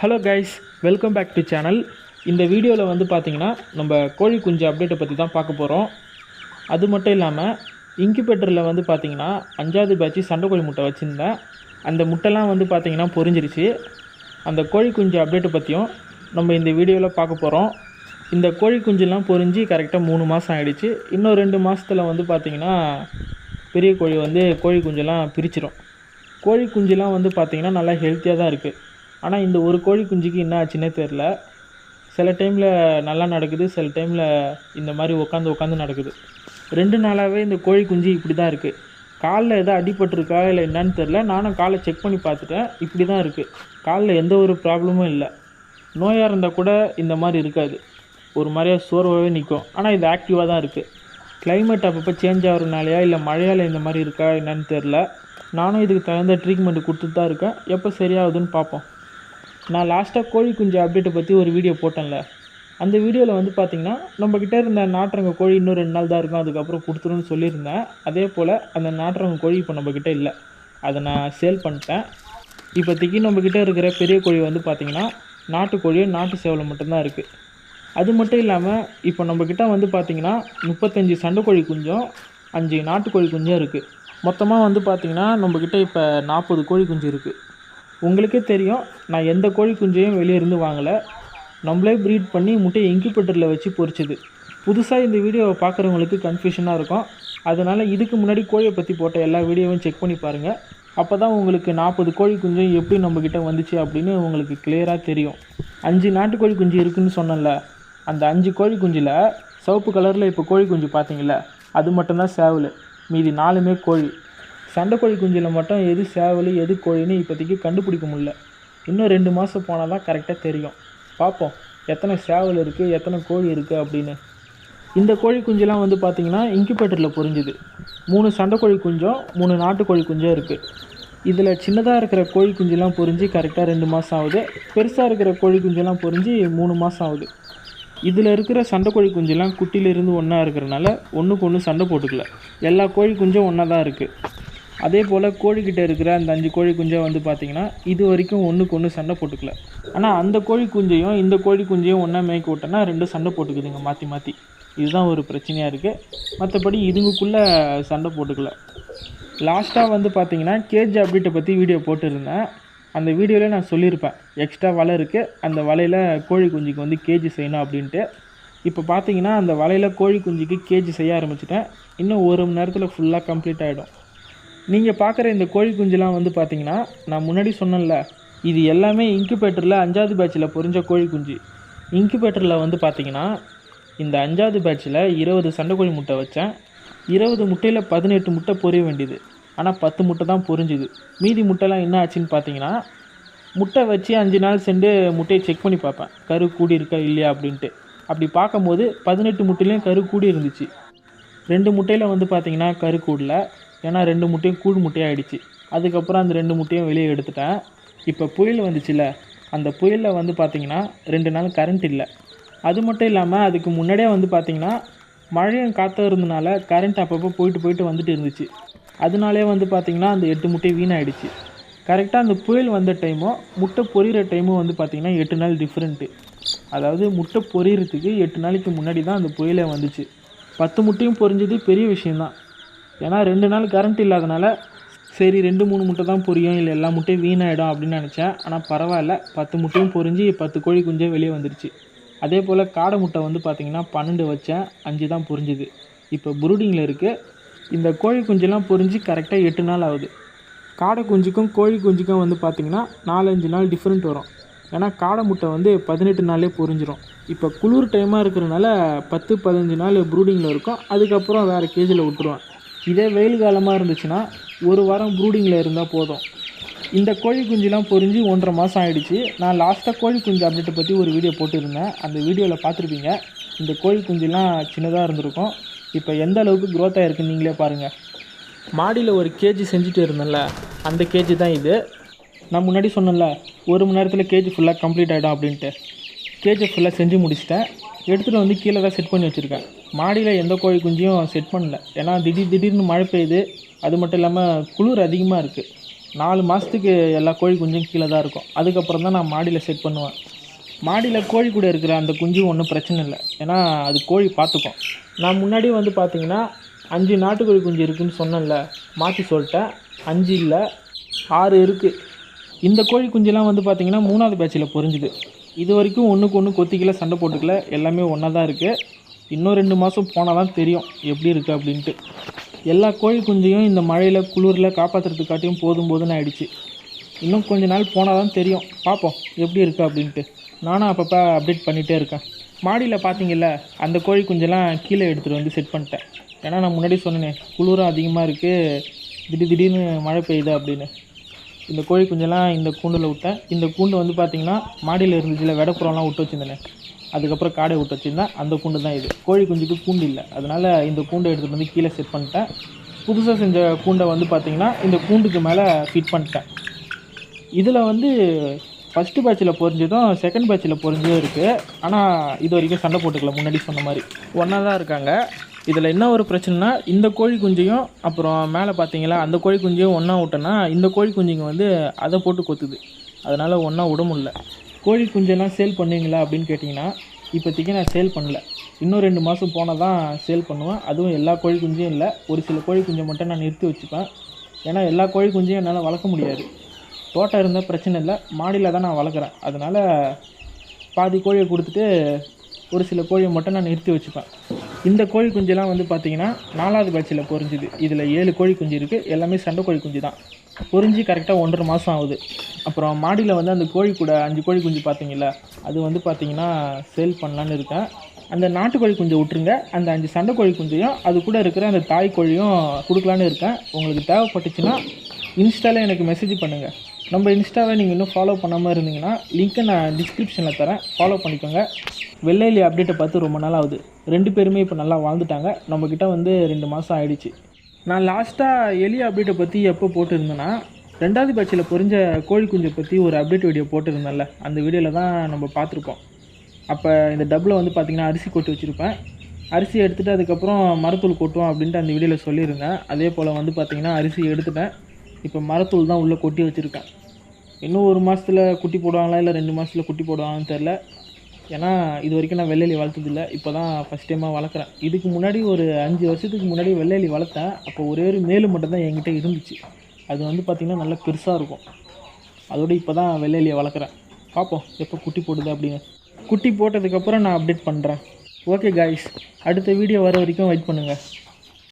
Hello guys welcome back to channel இந்த வீடியோவில் வந்து பார்த்தீங்கன்னா நம்ம கோழி குஞ்சு அப்டேட்டை பற்றி தான் பார்க்க போகிறோம் அது மட்டும் இல்லாமல் இன்குபேட்டரில் வந்து பார்த்தீங்கன்னா அஞ்சாவது பேட்ச் சண்டைக்கோழி முட்டை வச்சுருந்தேன். அந்த முட்டைலாம் வந்து பார்த்தீங்கன்னா பொரிஞ்சிருச்சு. அந்த கோழி குஞ்சு அப்டேட்டை பற்றியும் நம்ம இந்த வீடியோவில் பார்க்க போகிறோம் இந்த கோழி குஞ்சுலாம் பொரிஞ்சு கரெக்டாக மூணு மாதம் ஆகிடுச்சு இன்னும் ரெண்டு மாதத்தில் வந்து பார்த்திங்கன்னா பெரிய கோழி வந்து கோழி குஞ்செல்லாம் பிரிச்சிடும் கோழி குஞ்சுலாம் வந்து பார்த்திங்கன்னா நல்லா ஹெல்த்தியாக தான் இருக்குது ஆனால் இந்த ஒரு கோழி குஞ்சுக்கு என்ன ஆச்சுன்னே தெரில சில டைமில் நல்லா நடக்குது சில டைமில் இந்த மாதிரி உட்காந்து உட்காந்து நடக்குது. ரெண்டு நாளாகவே இந்த கோழி குஞ்சு இப்படி தான் இருக்குது காலில் எதோ அடிபட்டிருக்கா இல்லை என்னன்னு தெரில நானும் காலை செக் பண்ணி பார்த்துட்டேன் இப்படி தான் இருக்குது காலில் எந்த ஒரு ப்ராப்ளமும் இல்லை. நோயாக இருந்தால் கூட இந்த மாதிரி இருக்காது. ஒரு மாதிரியா சோர்வாகவே நிற்கும் ஆனால் இது ஆக்டிவாக தான் இருக்குது கிளைமேட் அப்பப்போ சேஞ்ச் ஆகிறனாலையா இல்லை மழையால் இந்த மாதிரி இருக்கா என்னன்னு தெரில நானும் இதுக்கு தகுந்த ட்ரீட்மெண்ட் கொடுத்துட்டு தான் இருக்கேன். எப்போ சரியாகுதுன்னு பார்ப்போம். நான் லாஸ்ட்டாக கோழி குஞ்சு அப்டேட்டை பற்றி ஒரு வீடியோ போட்டேன்ல. அந்த வீடியோவில் வந்து பார்த்திங்கன்னா நம்மக்கிட்ட இருந்த நாட்டுறங்க கோழி இன்னும் ரெண்டு நாள் தான் இருக்கும். அதுக்கப்புறம் கொடுத்துருன்னு சொல்லியிருந்தேன். அதே போல் அந்த நாட்டுறங்க கோழி இப்போ நம்மக்கிட்ட இல்லை. அதை நான் சேல் பண்ணிட்டேன். இப்போதைக்கு நம்மக்கிட்ட இருக்கிற பெரிய கோழி வந்து பார்த்திங்கன்னா நாட்டுக்கோழியும் நாட்டு சேவலும் மட்டும்தான் இருக்குது அது மட்டும் இல்லாமல் இப்போ நம்மக்கிட்ட வந்து பார்த்திங்கன்னா முப்பத்தஞ்சு சண்டைக்கோழி குஞ்சும் அஞ்சு நாட்டுக்கோழி குஞ்சும் இருக்குது மொத்தமாக வந்து பார்த்திங்கன்னா நம்மக்கிட்ட இப்போ நாற்பது கோழி குஞ்சு இருக்குது உங்களுக்கே தெரியும் நான் எந்த கோழி குஞ்சையும் வெளியே இருந்து வாங்கலை. நம்மளே ப்ரீட் பண்ணி முட்டையை இன்குபேட்டரில் வச்சு பொரிச்சது புதுசாக இந்த வீடியோவை பார்க்குறவங்களுக்கு கன்ஃபியூஷனாக இருக்கும். அதனால் இதுக்கு முன்னாடி கோழியை பற்றி போட்ட எல்லா வீடியோவையும் செக் பண்ணி பாருங்கள் அப்போ தான் உங்களுக்கு நாற்பது கோழி குஞ்சு எப்படி நம்மக்கிட்ட வந்துச்சு அப்படின்னு உங்களுக்கு கிளியராக தெரியும். அஞ்சு நாட்டுக்கோழி குஞ்சு இருக்குன்னு சொன்னேன்ல. அந்த அஞ்சு கோழி குஞ்சில் சிவப்பு கலரில் இப்போ கோழி குஞ்சு பார்த்தீங்களா அது மட்டும்தான் சேவல். மீதி நாலுமே கோழி. சண்டைக்கோழி குஞ்சில் மட்டும் எது சேவல் எது கோழின்னு இப்போதைக்கு கண்டுபிடிக்க முடியல. இன்னும் ரெண்டு மாதம் போனால் தான் கரெக்டாக தெரியும். பார்ப்போம் எத்தனை சேவல் இருக்குது எத்தனை கோழி இருக்குது அப்படின்னு. இந்த கோழி குஞ்செலாம் வந்து பார்த்திங்கன்னா இன்குபேட்டரில் பொரிஞ்சுது. மூணு சண்டைக்கோழி குஞ்சும் மூணு நாட்டுக்கோழி குஞ்சும் இருக்குது இதில் சின்னதாக இருக்கிற கோழி குஞ்செலாம் பொரிஞ்சு கரெக்டாக ரெண்டு மாதம் ஆகுது. பெருசாக இருக்கிற கோழி குஞ்செல்லாம் பொரிஞ்சு மூணு மாதம் ஆகுது. இதில் இருக்கிற சண்டைக்கோழி குஞ்செல்லாம் குட்டியிலேருந்து ஒன்றா இருக்கிறனால ஒன்றுக்கு ஒன்று சண்டை போட்டுக்கல. எல்லா கோழி குஞ்சும் ஒன்றா தான் இருக்குது அதே போல் கோழிக்கிட்ட இருக்கிற அந்த அஞ்சு கோழி குஞ்சை வந்து பார்த்திங்கன்னா இது வரைக்கும் ஒன்றுக்கு ஒன்று சண்டை போட்டுக்கல. ஆனால் அந்த கோழி குஞ்சையும் இந்த கோழி குஞ்சையும் ஒன்றா மேய்க்க விட்டோன்னா ரெண்டு சண்டை போட்டுக்குதுங்க மாற்றி மாற்றி இதுதான் ஒரு பிரச்சனையாக இருக்குது மற்றபடி இதுங்களுக்குள்ளே சண்டை போட்டுக்கல. லாஸ்ட்டாக வந்து பார்த்தீங்கன்னா கேஜ் அப்டேட்டை பற்றி வீடியோ போட்டிருந்தேன். அந்த வீடியோவில் நான் சொல்லியிருப்பேன். எக்ஸ்ட்ரா வலை இருக்குது அந்த வலையில் கோழி குஞ்சுக்கு வந்து கேஜி செய்யணும் அப்படின்ட்டு. இப்போ பார்த்தீங்கன்னா அந்த வலையில் கோழி குஞ்சுக்கு கேஜி செய்ய ஆரம்பிச்சிட்டேன். இன்னும் ஒரு மணி நேரத்தில் ஃபுல்லாக கம்ப்ளீட் ஆகிடும் நீங்கள் பார்க்குற இந்த கோழி குஞ்சுலாம் வந்து பார்த்தீங்கன்னா நான் முன்னாடி சொன்னேன்ல இது எல்லாமே இன்குபேட்டரில் அஞ்சாவது பேட்சில் பொரிஞ்ச கோழி குஞ்சு. இன்குபேட்டரில் வந்து பார்த்தீங்கன்னா இந்த அஞ்சாவது பேட்சில் இருபது சண்டைக்கோழி முட்டை வச்சேன். இருபது முட்டையில் பதினெட்டு முட்டை பொரிய வேண்டியது. ஆனால் பத்து முட்டை தான் பொரிஞ்சுது. மீதி முட்டைலாம் என்ன ஆச்சுன்னு பார்த்தீங்கன்னா முட்டை வச்சு அஞ்சு நாள் சென்று முட்டையை செக் பண்ணி பார்ப்பேன். கரு கூடி இருக்கா இல்லையா அப்படின்ட்டு. அப்படி பார்க்கும்போது பதினெட்டு முட்டையிலையும் கரு கூடி இருந்துச்சு. ரெண்டு முட்டையில் வந்து பார்த்தீங்கன்னா கரு கூடல. ஏன்னா ரெண்டு முட்டையும் கூழ் முட்டையாக ஆகிடுச்சு அதுக்கப்புறம் அந்த ரெண்டு முட்டையும் வெளியே எடுத்துட்டேன். இப்போ புயல் வந்துச்சுல அந்த புயலில் வந்து பார்த்தீங்கன்னா ரெண்டு நாள் கரண்ட் இல்லை. அது மட்டும் இல்லாமல் அதுக்கு முன்னாடியே வந்து பார்த்திங்கன்னா மழையும் காற்றும் இருந்தனால கரண்ட் அப்பப்போ போயிட்டு போயிட்டு வந்துட்டு இருந்துச்சு. அதனாலே வந்து பார்த்திங்கன்னா அந்த எட்டு முட்டை வீணாயிடுச்சு. கரெக்டாக அந்த புயல் வந்த டைமும் முட்டை பொரியிற டைமும் வந்து பார்த்திங்கன்னா எட்டு நாள் டிஃப்ரெண்ட்டு அதாவது முட்டை பொரியறதுக்கு எட்டு நாளைக்கு முன்னாடி தான் அந்த புயலே வந்துச்சு. பத்து முட்டையும் பொரிஞ்சது பெரிய விஷயந்தான் ஏன்னா ரெண்டு நாள் கரண்ட் இல்லாதனால சரி ரெண்டு மூணு முட்டை தான் பொரியும். இல்லை எல்லா முட்டையும் வீணாயிடும் அப்படின்னு நினச்சேன். ஆனால் பரவாயில்ல. பத்து முட்டையும் பொரிஞ்சு பத்து கோழி குஞ்சே வெளியே வந்துருச்சு. அதே போல் காடை முட்டை வந்து பார்த்திங்கன்னா பன்னெண்டு வச்சேன். அஞ்சு தான் பொரிஞ்சுது. இப்போ புரூடிங்கில் இருக்குது இந்த கோழி குஞ்செல்லாம் பொரிஞ்சு கரெக்டாக எட்டு நாள் ஆகுது. காடை குஞ்சுக்கும் கோழி குஞ்சுக்கும் வந்து பார்த்திங்கன்னா நாலஞ்சு நாள் டிஃப்ரெண்ட் வரும். ஏன்னா காடை முட்டை வந்து பதினெட்டு நாளே பொரிஞ்சிரும். இப்போ குளிர் டைமாக இருக்கிறனால பத்து பதினஞ்சு நாள் ப்ரூடிங்கில் இருக்கும். அதுக்கப்புறம் வேறு கேஜியில் விட்டுருவேன். இதே வெயில் காலமாக இருந்துச்சுன்னா ஒரு வாரம் ப்ரூடிங்கில் இருந்தால் போதும். இந்த கோழி குஞ்சுலாம் பொரிஞ்சு ஒன்றரை மாதம் ஆகிடுச்சு நான் லாஸ்ட்டாக கோழி குஞ்சு அப்டேட்டை பற்றி ஒரு வீடியோ போட்டிருந்தேன். அந்த வீடியோவில் பார்த்துருப்பீங்க. இந்த கோழி குஞ்சுலாம் சின்னதாக இருந்திருக்கும். இப்போ எந்த அளவுக்கு க்ரோத் ஆகிருக்குன்னு நீங்களே பாருங்கள் மாடியில் ஒரு கேஜி செஞ்சுட்டு இருந்தேன்ல அந்த கேஜி தான் இது. நான் முன்னாடி சொன்னேன்ல ஒரு மணி நேரத்தில் கேஜி ஃபுல்லாக கம்ப்ளீட் ஆகிடும் அப்படின்ட்டு. கேஜி ஃபுல்லாக செஞ்சு முடிச்சிட்டேன். எடுத்துகிட்டு வந்து கீழே தான் செட் பண்ணி வச்சுருக்கேன். மாடியில் எந்த கோழி குஞ்சையும் செட் பண்ணல. ஏன்னா திடீர் திடீர்னு மழை பெய்யுது. அது மட்டும் இல்லாமல் குளிர் அதிகமாக இருக்குது நாலு மாதத்துக்கு எல்லா கோழி குஞ்சும் கீழே தான் இருக்கும். அதுக்கப்புறம் தான் நான் மாடியில் செட் பண்ணுவேன். மாடியில் கோழி கூட இருக்கிற அந்த குஞ்சு ஒன்றும் பிரச்சனை இல்லை. ஏன்னா அது கோழி பார்த்துக்கும். நான் முன்னாடியே வந்து பார்த்தீங்கன்னா அஞ்சு நாட்டுக்கோழி குஞ்சு இருக்குன்னு சொன்னேன்ல மாற்றி சொல்லிட்டேன். அஞ்சு இல்லை ஆறு இருக்குது இந்த கோழி குஞ்செலாம் வந்து பார்த்திங்கன்னா மூணாவது பேட்சில் பொறிஞ்சுது இது வரைக்கும் ஒன்றுக்கு ஒன்று கொத்திக்கல சண்டை போட்டுக்கல. எல்லாமே ஒன்றா தான் இருக்குது இன்னும் ரெண்டு மாதம் போனால் தான் தெரியும் எப்படி இருக்குது அப்படின்ட்டு. எல்லா கோழி குஞ்சையும் இந்த மழையில் குளிரில் காப்பாற்றுறதுக்காட்டியும் போதும் போதும்னு ஆயிடுச்சு. இன்னும் கொஞ்ச நாள் போனால் தான் தெரியும். பார்ப்போம் எப்படி இருக்குது அப்படின்ட்டு. நானும் அப்பப்போ அப்டேட் பண்ணிகிட்டே இருக்கேன். மாடியில் பார்த்தீங்கல்ல அந்த கோழி குஞ்செல்லாம் கீழே எடுத்துகிட்டு வந்து செட் பண்ணிட்டேன். ஏன்னா நான் முன்னாடி சொன்னேனே குளிரும் அதிகமாக இருக்குது திடீர் திடீர்னு மழை பெய்யுது அப்படின்னு. இந்த கோழி குஞ்செல்லாம் இந்த கூண்டில் விட்டேன். இந்த கூண்டு வந்து பார்த்திங்கன்னா மாடியில் இருந்துச்சுல வெடப்புறம்லாம் விட்டு வச்சுருந்தேன். அதுக்கப்புறம் காடை விட்டு வச்சுருந்தேன் அந்த கூண்டு தான் இது. கோழி குஞ்சுக்கு கூண்டு இல்லை. அதனால் இந்த கூண்டை எடுத்துகிட்டு வந்து கீழே செட் பண்ணிட்டேன். புதுசாக செஞ்ச கூண்டை வந்து பார்த்திங்கன்னா இந்த கூண்டுக்கு மேலே ஃபிட் பண்ணிட்டேன். இதில் வந்து ஃபஸ்ட்டு பேட்சில் பொரிஞ்சதும் செகண்ட் பேட்சில் பொரிஞ்சதும் இருக்குது ஆனால் இது வரைக்கும் சண்டை போட்டுக்கல முன்னாடி சொன்ன மாதிரி. ஒன்றா தான் இருக்காங்க. இதில் என்ன ஒரு பிரச்சனைனா இந்த கோழி குஞ்சையும் அப்புறம் மேலே பார்த்தீங்களா அந்த கோழி குஞ்சையும் ஒன்றா விட்டோன்னா இந்த கோழி குஞ்சுங்க வந்து அதை போட்டு கொத்துது. அதனால் ஒன்றா விட முடியல. கோழி குஞ்செல்லாம் சேல் பண்ணுவீங்களா அப்படின்னு கேட்டிங்கன்னா இப்போதைக்கு நான் சேல் பண்ணல. இன்னும் ரெண்டு மாதம் போனால் தான் சேல் பண்ணுவேன். அதுவும் எல்லா கோழி குஞ்சும் இல்லை. ஒரு சில கோழி குஞ்சை மட்டும் நான் நிறுத்தி வச்சுப்பேன். ஏன்னா எல்லா கோழி குஞ்சையும் என்னால் வளர்க்க முடியாது. தோட்டம் இருந்தால் பிரச்சனை இல்லை. மாடியில் தான் நான் வளர்க்குறேன். அதனால் பாதி கோழியை கொடுத்துட்டு ஒரு சில கோழியை மட்டும் நான் நிறுத்தி வச்சுப்பேன். இந்த கோழி குஞ்செல்லாம் வந்து பார்த்தீங்கன்னா நாலாவது பேட்சில் பொரிஞ்சுது இதில் ஏழு கோழி குஞ்சு இருக்குது எல்லாமே சண்டை கோழி குஞ்சு தான். பொரிஞ்சு கரெக்டாக ஒன்றரை மாதம் ஆகுது. அப்புறம் மாடியில் வந்து அந்த கோழி கூட அஞ்சு கோழி குஞ்சு பார்த்தீங்கள அது வந்து பார்த்தீங்கன்னா சேல் பண்ணலான்னு இருக்கேன். அந்த நாட்டுக்கோழி குஞ்சை விட்டுருங்க. அந்த அஞ்சு சண்டை கோழி குஞ்சையும் அது கூட இருக்கிற அந்த தாய் கோழியும் கொடுக்கலான்னு இருக்கேன். உங்களுக்கு தேவைப்பட்டுச்சுன்னா இன்ஸ்டாவில் எனக்கு மெசேஜ் பண்ணுங்கள் நம்ம இன்ஸ்டாவை நீங்கள் இன்னும் ஃபாலோ பண்ணாமல் இருந்தீங்கன்னா லிங்க்கை நான் டிஸ்கிரிப்ஷனில் தரேன். ஃபாலோ பண்ணிக்கோங்க. வெள்ளையிலி அப்டேட்டை பார்த்து ரொம்ப நாள் ஆகுது. ரெண்டு பேருமே இப்போ நல்லா வாழ்ந்துட்டாங்க. நம்மக்கிட்ட வந்து ரெண்டு மாதம் ஆயிடுச்சு. நான் லாஸ்ட்டாக எலி அப்டேட்டை பற்றி எப்போ போட்டிருந்தேன்னா ரெண்டாவது பேட்சில் பொறிஞ்ச கோழி குஞ்சை பற்றி ஒரு அப்டேட் வீடியோ போட்டிருந்தேன்ல. அந்த வீடியோவில் தான் நம்ம பார்த்துருப்போம். அப்போ இந்த டப்பில் வந்து பார்த்திங்கன்னா அரிசி கொட்டி வச்சுருப்பேன். அரிசி எடுத்துகிட்டு அதுக்கப்புறம் மரத்தூள் கொட்டுவோம் அப்படின்ட்டு அந்த வீடியோவில் சொல்லியிருந்தேன். அதே போல் வந்து பார்த்திங்கன்னா அரிசி எடுத்துட்டேன். இப்போ மரத்தூள் தான் உள்ளே கொட்டி வச்சுருக்கேன். இன்னும் ஒரு மாதத்தில் குட்டி போடுவாங்களா இல்லை ரெண்டு மாதத்தில் குட்டி போடுவாங்கன்னு தெரில ஏன்னா இது வரைக்கும் நான் வெள்ளையலி வளர்த்ததில்ல. இப்போ தான் ஃபஸ்ட் டைமாக வளர்க்குறேன். இதுக்கு முன்னாடி ஒரு அஞ்சு வருஷத்துக்கு முன்னாடி வெள்ளையலி வளர்த்தேன். அப்போ ஒரே ஒரு மேலு மட்டும் தான் என்கிட்ட இருந்துச்சு. அது வந்து பார்த்திங்கன்னா நல்லா பெருசாக இருக்கும். அதோட இப்போ தான் வெள்ளையலியை வளர்க்குறேன். பார்ப்போம் எப்போ குட்டி போடுது அப்படின்னு. குட்டி போட்டதுக்கப்புறம் நான் அப்டேட் பண்ணுறேன் ஓகே காய்ஸ் அடுத்த வீடியோ வர வரைக்கும் வெயிட் பண்ணுங்கள்